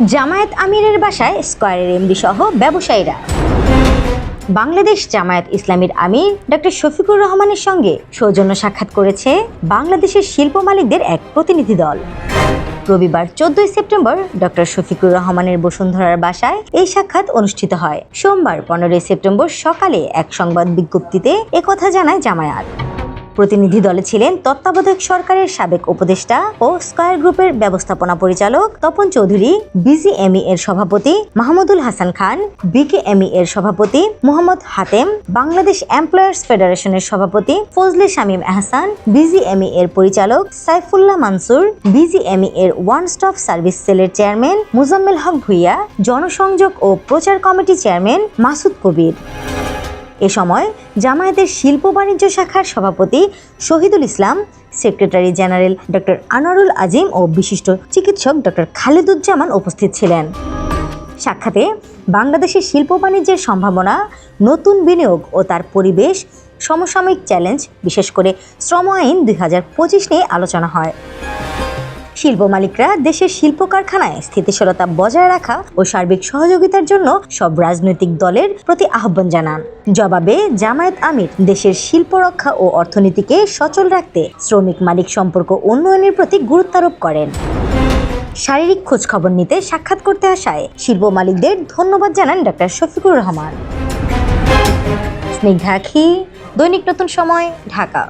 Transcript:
জামায়াত আমিরের বাসায় স্কয়ারের এমডি সহ ব্যবসায়ীরা। বাংলাদেশ জামায়াত ইসলামীর আমির ডক্টর শফিকুর রহমানের সঙ্গে সৌজন্য সাক্ষাৎ করেছে বাংলাদেশের শিল্প মালিকদের এক প্রতিনিধি দল। রবিবার চোদ্দই সেপ্টেম্বর ডক্টর শফিকুর রহমানের বসুন্ধরার বাসায় এই সাক্ষাৎ অনুষ্ঠিত হয়। সোমবার পনেরোই সেপ্টেম্বর সকালে এক সংবাদ বিজ্ঞপ্তিতে একথা জানায় জামায়াত। প্রতিনিধি দলে ছিলেন তত্ত্বাবধায়ক সরকারের সাবেক উপদেষ্টা ও স্কয়ার গ্রুপের ব্যবস্থাপনা পরিচালক তপন চৌধুরী, বিজিএমই এর সভাপতি মাহমুদুল হাসান খান, বিকেএমই এর সভাপতি মোহাম্মদ হাতেম, বাংলাদেশ এমপ্লয়ার্স ফেডারেশনের সভাপতি ফজলে শামীম আহসান, বিজিএমই এর পরিচালক সাইফুল্লাহ মানসুর, বিজিএমই এর ওয়ান স্টপ সার্ভিস সেলের চেয়ারম্যান মুজাম্মেল হক ভুইয়া, জনসংযোগ ও প্রচার কমিটি চেয়ারম্যান মাসুদ কবির। এ সময় জামায়াতের শিল্প বাণিজ্য শাখার সভাপতি Shahidul Islam, secretary general doctor Anwarul Azim ও বিশিষ্ট চিকিৎসক ডক্টর খালেদুজ্জামান উপস্থিত ছিলেন। সাক্ষাতে বাংলাদেশের শিল্প বাণিজ্যের সম্ভাবনা, নতুন বিনিয়োগ ও তার পরিবেশ সমসাময়িক চ্যালেঞ্জ, বিশেষ করে শ্রম আইন দু হাজার পঁচিশ নিয়ে আলোচনা হয়। শিল্প মালিকরা দেশের শিল্প কারখানায় স্থিতিশীলতা বজায় রাখা ও সার্বিক সহযোগিতার জন্য সব রাজনৈতিক দলের প্রতি আহ্বান জানান। জবাবে জামায়াত আমির, দেশের শিল্প রক্ষা ও অর্থনীতিকে সচল রাখতে শ্রমিক মালিক সম্পর্ক উন্নয়নের প্রতি গুরুত্বারোপ করেন। শারীরিক খোঁজ খবর নিতে সাক্ষাৎ করতে আসায় শিল্প মালিকদের ধন্যবাদ জানান ডক্টর শফিকুর রহমান। স্নিগ্ধা আখি, দৈনিক নতুন সময়, ঢাকা।